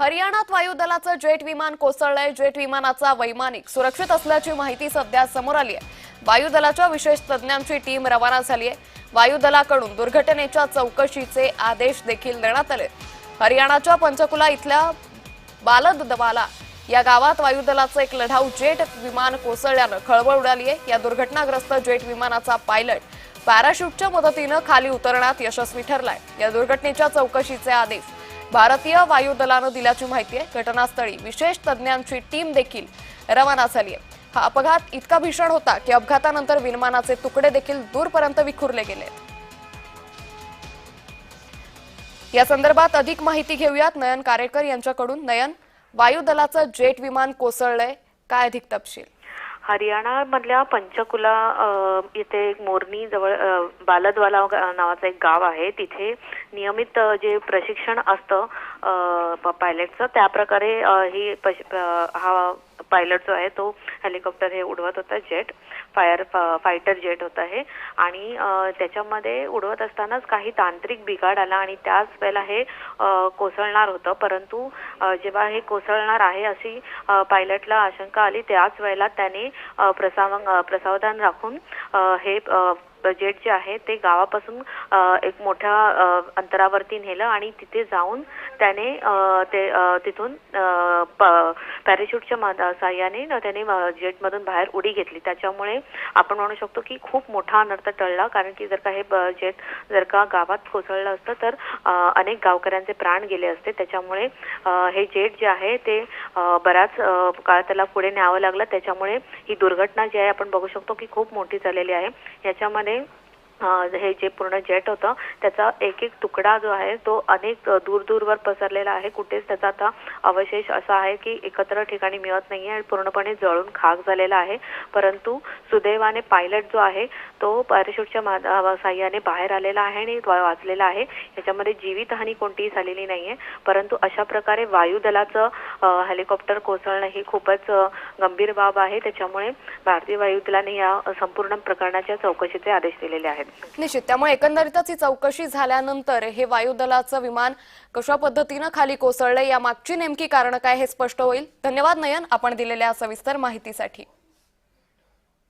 हरियाणात वायुदलाचं जेट विमान कोसळलंय. जेट विमानाचा वैमानिक सुरक्षित असल्याची माहिती सध्या समोर आली आहे. वायुदलाच्या विशेष तज्ज्ञांची टीम रवाना झाली आहे वायुदलाकडून दुर्घटनेच्या चौकशीचे आदेश देखील देण्यात आले हरियाणाच्या पंचकुला इथल्या बालदवाला या गावात वायुदलाचं एक लढाऊ जेट विमान कोसळल्यानं खळबळ उडाली आहे या दुर्घटनाग्रस्त जेट विमानाचा पायलट पॅराशूटच्या मदतीनं खाली उतरण्यात यशस्वी ठरलाय. या दुर्घटनेच्या चौकशीचे आदेश भारतीय वायुदलानं दिल्याची माहिती आहे. घटनास्थळी विशेष तज्ज्ञांची टीम देखील रवाना झाली आहे. हा अपघात इतका भीषण होता की अपघातानंतर विमानाचे तुकडे देखील दूरपर्यंत विखुरले गेले. या संदर्भात अधिक माहिती घेऊयात. नयन कारेकर यांच्याकडून नयन वायुदलाचं जेट विमान कोसळलंय. काय अधिक तपशील? हरियाणा मधल्या पंचकुला इथे एक मोरनी जवळ बालदवाला नावाचं एक गाव आहे. तिथे नियमित जे प्रशिक्षण असतं प- पायलटचं त्या प्रकारे ही पश- हा पायलट जो आहे तो हेलिकॉप्टर हे उडवत होता जेट फायर फायटर जेट होता हे. आणि त्याच्यामध्ये उडवत असतानाच काही तांत्रिक बिघाड आला आणि त्याच वेळेला हे कोसळणार होतं. परंतु जेव्हा हे कोसळणार आहे अशी पायलटला आशंका आली त्याच वेळेला त्याने प्रसाव प्रसावधान राखून हे बजेट जेट जे आहे ते गावापासून एक मोठ्या अंतरावरती नेलं आणि तिथे जाऊन त्याने ते तिथून पॅराशूटच्या साह्याने त्याने जेटमधून बाहेर उडी घेतली. त्याच्यामुळे आपण म्हणू शकतो की खूप मोठा अनर्थ टळला. कारण की जर का हे जेट जर का गावात कोसळलं असतं तर अनेक गावकऱ्यांचे प्राण गेले असते. त्याच्यामुळे हे जेट जे आहे ते बराच काळ त्याला पुढे न्यावं लागलं. त्याच्यामुळे ही दुर्घटना जी आहे आपण बघू शकतो की खूप मोठी झालेली आहे. याच्यामध्ये morning. हे जे पूर्ण जेट होतं त्याचा एक एक तुकडा जो आहे तो अनेक दूर दूरवर पसरलेला आहे. कुठेच त्याचा आता अवशेष असा आहे की एकत्र ठिकाणी मिळत नाही आणि पूर्णपणे जळून खाक झालेला आहे. परंतु सुदैवाने पायलट जो आहे तो पॅराशूटच्या मा साह्याने बाहेर आलेला आहे आणि वाचलेला आहे. याच्यामध्ये जीवितहानी कोणतीही झालेली नाही आहे परंतु अशा प्रकारे वायुदलाचं हेलिकॉप्टर कोसळणं ही खूपच गंभीर बाब आहे. त्याच्यामुळे भारतीय वायुदलाने या संपूर्ण प्रकरणाच्या चौकशीचे आदेश दिलेले आहेत. निश्चित. त्यामुळे एकंदरीतच ही चौकशी झाल्यानंतर हे वायुदलाचं विमान कशा पद्धतीनं खाली कोसळलंय या मागची नेमकी कारण काय हे स्पष्ट होईल. धन्यवाद नयन. आपण दिलेल्या सविस्तर माहितीसाठी.